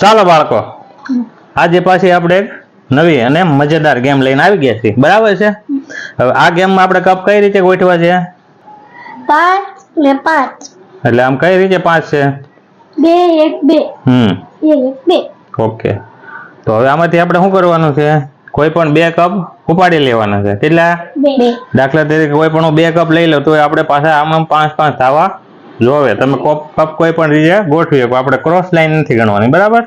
ચાલો બાળકો. આજે પાછી આપણે એક નવી અને મજેદાર ગેમ લઈને આવી ગયા છીએ. બરાબર છે? હવે આ ગેમમાં આપણે કપ કઈ રીતે ગોઠવા છે? પાંચ ને પાંચ. એટલે આમ કઈ રીતે પાંચ છે? બે એક બે. હમ. એક બે. ઓકે તો હવે આમાંથી આપણે શું કરવાનું છે? કોઈ પણ બે કપ ઉપાડી લેવાના છે. કેટલા? દાખલા તરીકે કોઈ પણ હું બે કપ લઈ લઉં તો આપણે પાછા આમ આમ પાંચ પાંચ થવા જોવે તમે કપ કપ કોઈ પણ રીતે ગોઠવી શકો આપણે ક્રોસ લાઈન નથી ગણવાની બરાબર?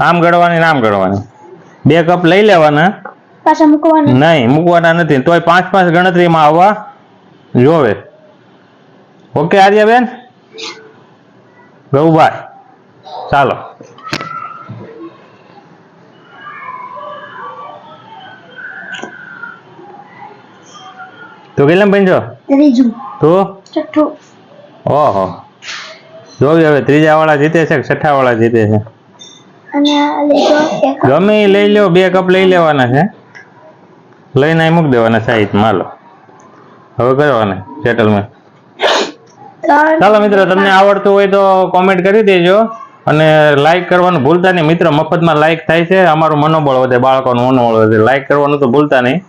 આમ ગણવાની ને આમ ગણવાની. બે કપ લઈ લેવાના. પાછા મૂકવાના? નહીં મૂકવાના નથી. તોય પાંચ પાંચ ગણતરીમાં આવવા જોવે. ઓકે આર્યાબેન? ગૌભાઈ ચાલો. તો કેટલા બનજો ત્રીજું. તો? છઠ્ઠું. ઓહો. જોવી હવે ત્રીજા વાળા જીતે છે કે છઠ્ઠા વાળા જીતે છે? ગમે એ લઈ લો બે કપ લઈ લેવાના છે. લઈને મૂકી દેવાના સાઈડમાં લો હવે કરવાને સેટલમેન્ટ ચાલો મિત્રો તમને આવડતું હોય તો કોમેન્ટ કરી દેજો. અને લાઈક કરવાનું ભૂલતા નહીં. મિત્રો મફતમાં લાઈક થાય છે. અમારું મનોબળ વધે બાળકોનું મનોબળ વધે. લાઈક કરવાનું તો ભૂલતા નહીં.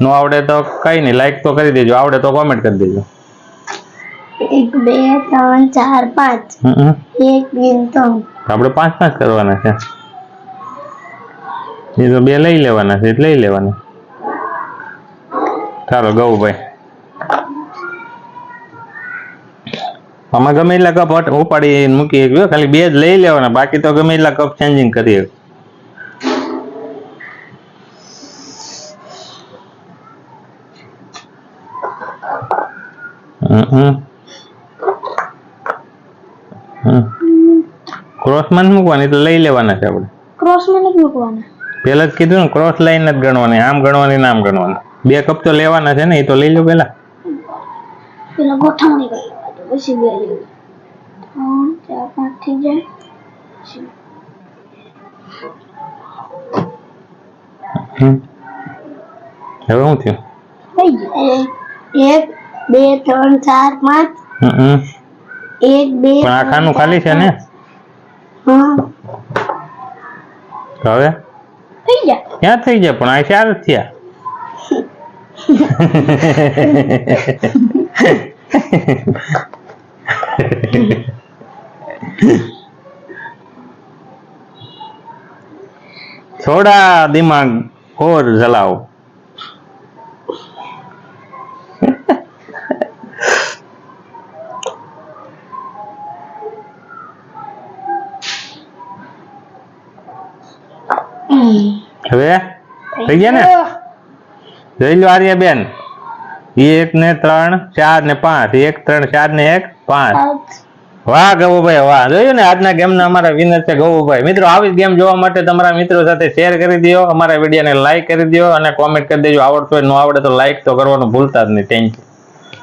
ન આવડે તો કઈ નહીં. લાઈક તો કરી દેજો. આવડે તો કોમેન્ટ કરી દેજો. એક બે ત્રણ ચાર પાંચ. એક ત્રણ. આપણે પાંચ પાંચ કરવાના છે. એ તો બે લઈ લેવાના છે લઈ લેવાના. ચાલો ગૌભાઈ આમાં ગમે એટલા કપ હટ- ઉપાડી મૂકી શકીએ ખાલી બે જ લઈ લેવાના બાકી તો ગમે એટલા કપ ચેન્જિંગ કરીએ ક્રોસમાં મૂકવાની એટલે લઈ લેવાના છે આપણે. ક્રોસમાં નથી મૂકવાના. પેલા જ કીધું ને ક્રોસ લાઈન જ ગણવાની આમ ગણવાની નામ ગણવાની. બે કપ તો લેવાના છે ને એ તો લઈ લો પેલા. પેલા ગોઠવણી કરી લેવા તો પછી બે લેવું ત્રણ ચાર પાંચ થઈ જાય. હવે શું થયું? એક બે ત્રણ ચાર પાંચ. એક બે પણ આખાનું ખાલી છે ને? હા હવે? થઈ ગયા. ક્યાં થઈ જાય પણ આ ચાર જ થયા. થોડા દિમાગ ઓર જલાઓ હવે? થઈ ગયા ને? જોઈ લો આર્યાબેન એક ને ત્રણ ચાર ને પાંચ. એક ત્રણ ચાર ને એક પાંચ. પાંચ. વાહ ગૌભાઈ વાહ. જોયું ને આજના ગેમના અમારા વિનર છે ગૌભાઈ. મિત્રો આવી જ ગેમ જોવા માટે તમારા મિત્રો સાથે શેર કરી દો અમારા વિડીયોને લાઈક કરી દો અને કોમેન્ટ કરી દેજો. આવડતું હોય ન આવડે તો લાઈક તો કરવાનું ભૂલતા જ નહીં. Thank you